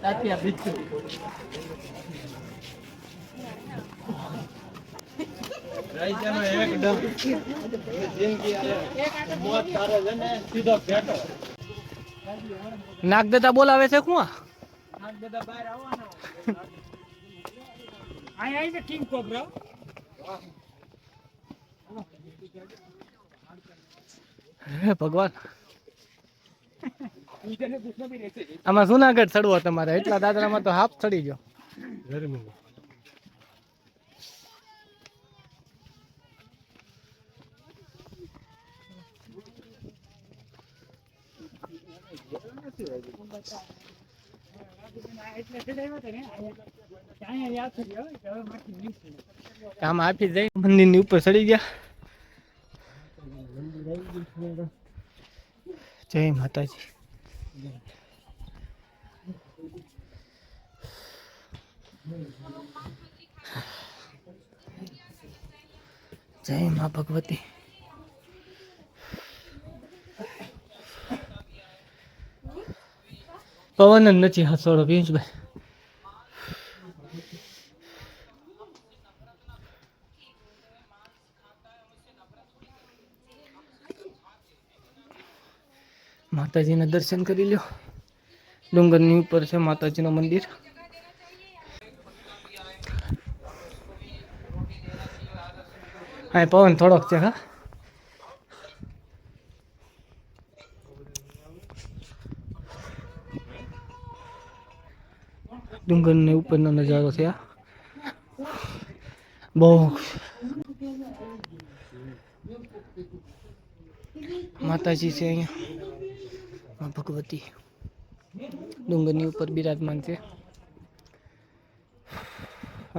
Tapi habis itu. રાઈજાનો એકદમ જિંદગી મોત તારે છે ને સીધો ભેટો નાગદાદા બોલાવે છે શું આ? હે ભગવાન. આમાં જુનાગઢ ચડવો તમારે એટલા દાદરામાં તો હાફ ચડી ગયો. આમ આપી જઈ મંદિરની ઉપર ચડી ગયા. જય માતાજી. જય મા ભગવતી. પવન જ નથી હસોડો પિયુષભાઈ. માતાજીના દર્શન કરી લ્યો. ડુંગરની ઉપર છે માતાજીનું મંદિર. હા પવન થોડોક છે, હા. ડુંગરની ઉપરનો નજારો છે આ. બહુ. માતાજી છે અહીંયા. ભગવતી. ડુંગરની ઉપર બિરાજમાન છે.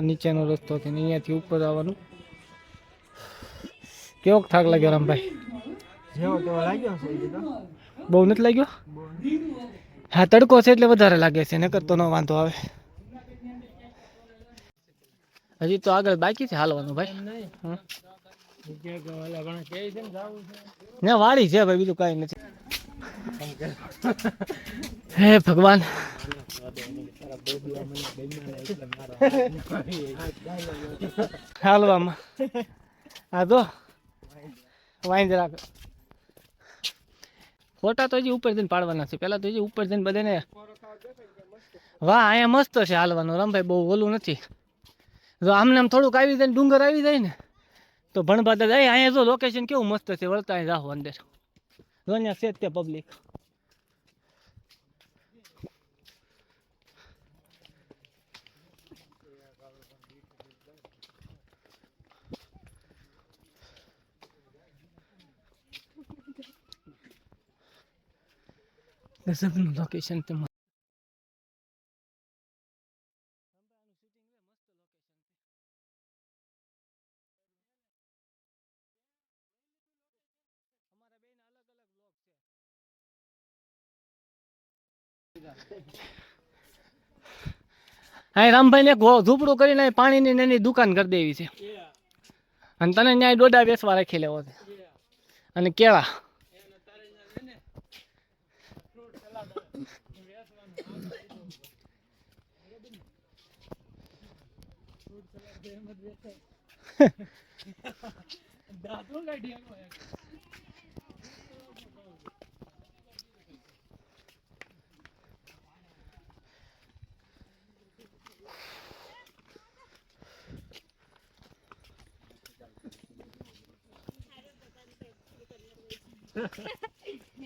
નીચેનો રસ્તો છે અહીંયાથી ઉપર આવવાનું. કેવોક થાક લાગ્યો રામભાઈ? જેવો તેવો લાગ્યો બહુ નથી લાગ્યો? હા, તડકો છે એટલે વધારે લાગે છે, નકર તો ન વાંધો આવે. હજી તો આગળ બાકી છે હાલવાનું ભાઈ. ના, વાળી છે ભાઈ, બીજું કાંઈ નથી. હે, ભગવાન. હાલવામાં. હા તો જરાક ફોટા તો હજી ઉપર જઈને પાડવાના છે. પેલા તો હજી ઉપર જઈને બધાને વાહ, અહીંયા મસ્ત છે હાલવાનું. રમભાઈ બહુ ઓલું નથી. જો આમને આમ થોડુંક આવી જાય ને ડુંગર આવી જાય ને, તો ભણભા દાદા અહીંયા જો લોકેશન કેવું મસ્ત છે. વળતા જાઓ અંદર. જો અહીંયા છે તે પબ્લિક ગજબનું લોકેશન તમારું રામભાઈ ને ઝૂંપડું કરીને પાણી પાણીની નાની દુકાન કરી દેવી છે. અને તને ન્યાય ડોડા બેસવા રાખી લેવો છે. અને કેળા.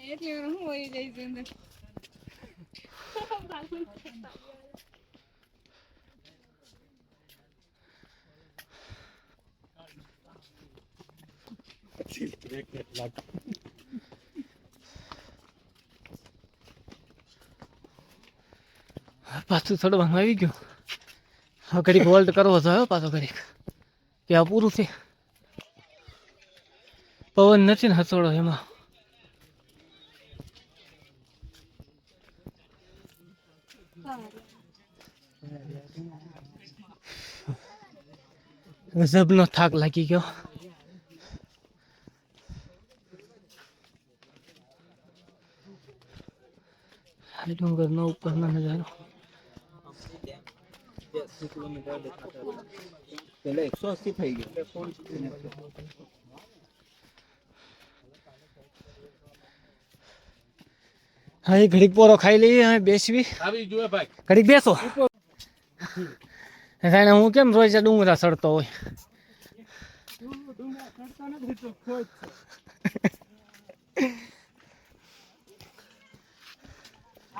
એટલે હું વહી જઈશ પાછું ચડવાનું આવી ગયું. હવે ઘડીક હોલ્ડ કરવો જોઈએ પાછો ઘડીક. કે આ પૂરું છે. પવન નથી ને હસોડો એમાં. ગજબનો થાક લાગી ગયો. આ ડુંગરનો ઉપરનો નજારો પેલા એકસો અસી થઈ ગયો હા એ ઘડીક પોરો ખાઈ લઈએ હવે બેસવી. આવી જોઈએ ભાઈ. ઘડીક બેસો. જાણે હું કેમ રોજ ડુંગરા ચડતો હોય એટલું હાલવાનું કીધું હાય,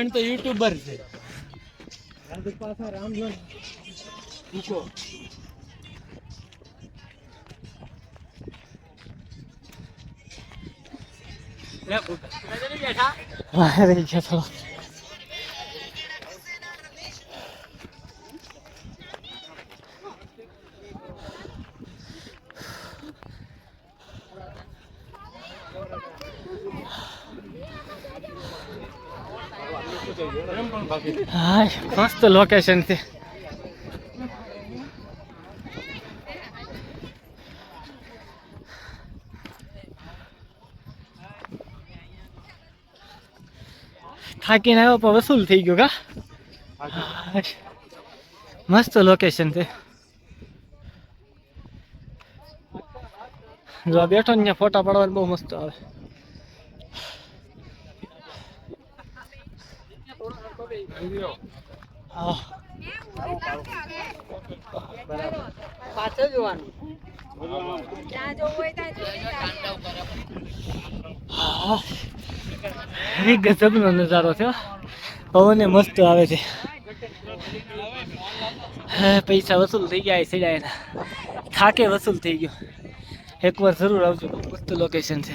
ત્રણ તો યુટ્યુબર છે. બહાર રહી મસ્ત લોકેશન છે. થાકીને આવ્યો પણ વસૂલ થઈ ગયો કા? મસ્ત લોકેશન છે. જો બેઠો ને ફોટા પાડવાનું બહુ મસ્ત આવે. હા પાછળ જોવાનું. ત્યાં જવું હોય ત્યાં હા. એ ગજબનો નજારો થયો. પવને મસ્ત આવે છે. પૈસા વસૂલ થઈ ગયા સીડા એના. થાકે વસૂલ થઈ ગયો. એકવાર જરૂર આવજો. મસ્ત લોકેશન છે.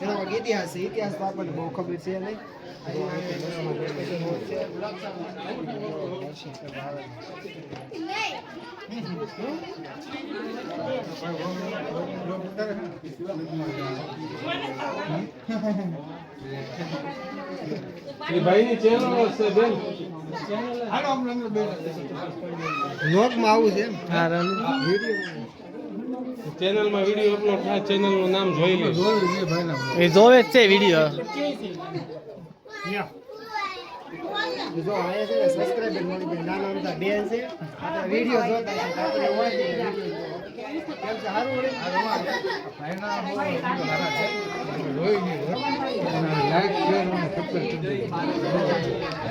એનો ઇતિહાસ છે ઇતિહાસ તો આપણને બહુ ખબર છે નહીં એ ભાઈની ચેનલ છે બેન નોકમાં આવું છે એમ હા રન. ચેનલમાં વીડિયો અપલોડ થાય ચેનલનું નામ જોઈ લે એ જોવે જ છે વીડિયો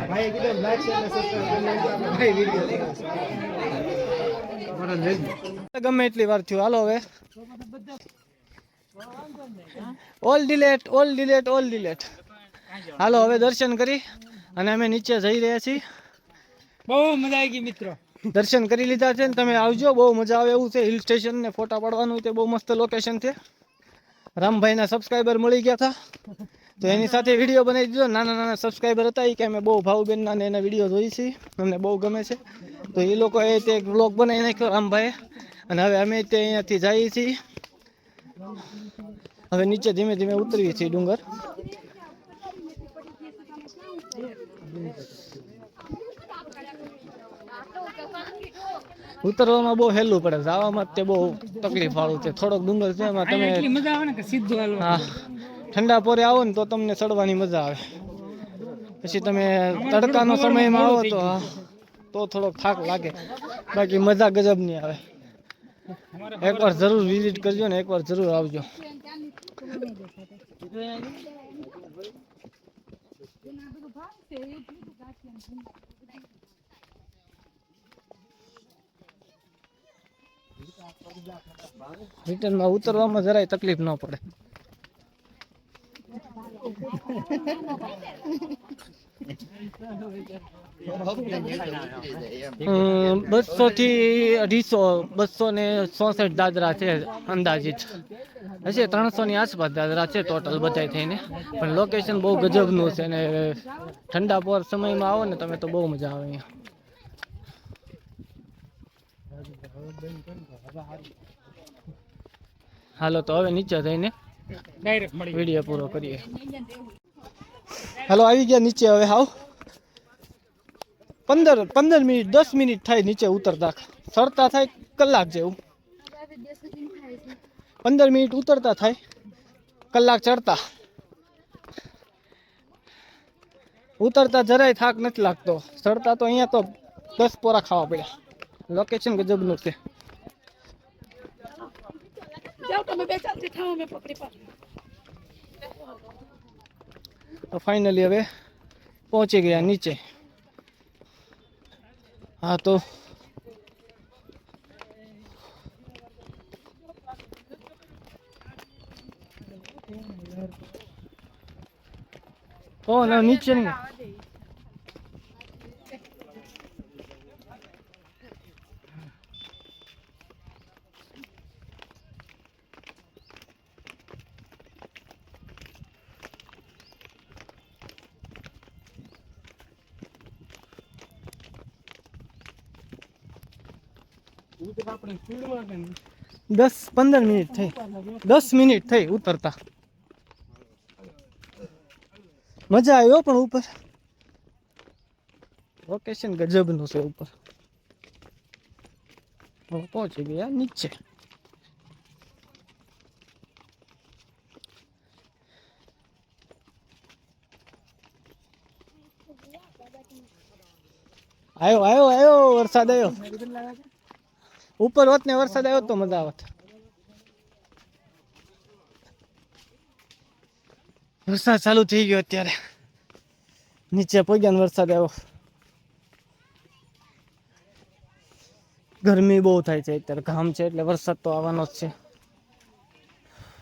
ભાઈ કીધું લાઈક શેર સબસ્ક્રાઇબ ભાઈ વીડિયો ગમે એટલી વાર થયું. હાલો હવે. All delete all delete all delete હાલો હવે દર્શન કરી અને અમે નીચે જઈ રહ્યા છીએ. બહુ મજા આવી ગઈ મિત્રો. દર્શન કરી લીધા છે ને તમે આવજો. બહુ મજા આવે એવું છે. હિલ સ્ટેશન ને ફોટા પાડવાનું તે બહુ મસ્ત લોકેશન છે. રામભાઈના સબસ્ક્રાઈબર મળી ગયા હતા. તો એની સાથે વીડિયો બનાવી દીધો. નાના નાના સબસ્ક્રાઈબર હતા એ કે અમે બહુ ભાવબેનના ને એના વીડિયો જોઈ છે. અમને બહુ ગમે છે. તો એ લોકોએ તે બ્લોગ બનાવી નાખ્યો રામભાઈએ. અને હવે અમે તે અહીંયાથી જઈએ છીએ. હવે નીચે ધીમે ધીમે ઉતરીએ છીએ ડુંગર. ઉતરવામાં બહુ હેલું પડે જવામાં તે બહુ તકલીફ વાળું છે. થોડોક ડુંગર છે એમાં તમે મજા આવે ને કે સીધું હા. ઠંડા પોરે આવો ને તો તમને ચડવાની મજા આવે. પછી તમે તડકાનો સમયમાં આવો તો તો થોડોક થાક લાગે. બાકી મજા ગજબ નહીં આવે. એકવાર જરૂર વિઝિટ કરજો ને એકવાર જરૂર આવજો. રિટર્નમાં ઉતરવામાં જરાય તકલીફ ન પડે. બસો થી અઢીસો બસો ને ચોસઠ દાદરા છે અંદાજિત. હશે ત્રણસો ની આસપાસ દાદરા છે ટોટલ બધા થઈને. પણ લોકેશન બહુ ગજબનું છે ને ઠંડા પોર સમયમાં આવો ને તમે તો બહુ મજા આવે અહીંયા. હાલો તો હવે નીચે થઈને વીડિયો પૂરો કરીએ. હાલો, આવી ગયા નીચે હવે હાવ. પંદર પંદર મિનિટ, દસ મિનિટ થાય નીચે ઉતરતા ચડતા થાય કલાક જેવું. પંદર મિનિટ ઉતરતા થાય કલાક ચડતા. ઉતરતા જરાય થાક નથી લાગતો. ચડતા તો અહીંયા તો દસ પોરા ખાવા પડ્યા. લોકેશન ગજબનું છે. જાઓ તમે બે ચાલતી થાઓ મેં પકડી પાડી તો ફાઇનલી હવે પહોંચી ગયા નીચે. હા તો ઓ નીચે નહીં. દસ પંદર મિનિટ થઈ. દસ મિનિટ થઈ ઉતરતા. મજા આવ્યો પણ ઉપર. લોકેશન ગજબનું છે ઉપર. હવે પહોંચી ગયા નીચે. આવ્યો આવ્યો આવ્યો વરસાદ આવ્યો ઉપર હોત ને વરસાદ આવ્યો તો મજા આવત. વરસાદ ચાલુ થઈ ગયો અત્યારે. નીચે પગ્યા ને વરસાદ આવ્યો. ગરમી બહુ થાય છે અત્યારે. ઘામ છે એટલે વરસાદ તો આવવાનો જ છે.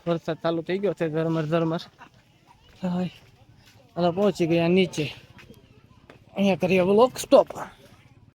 વરસાદ ચાલુ થઈ ગયો છે ઝરમર ઝરમર. હા હવે પહોંચી ગયા નીચે. અહીંયા કરીએ બ્લોક સ્ટોપ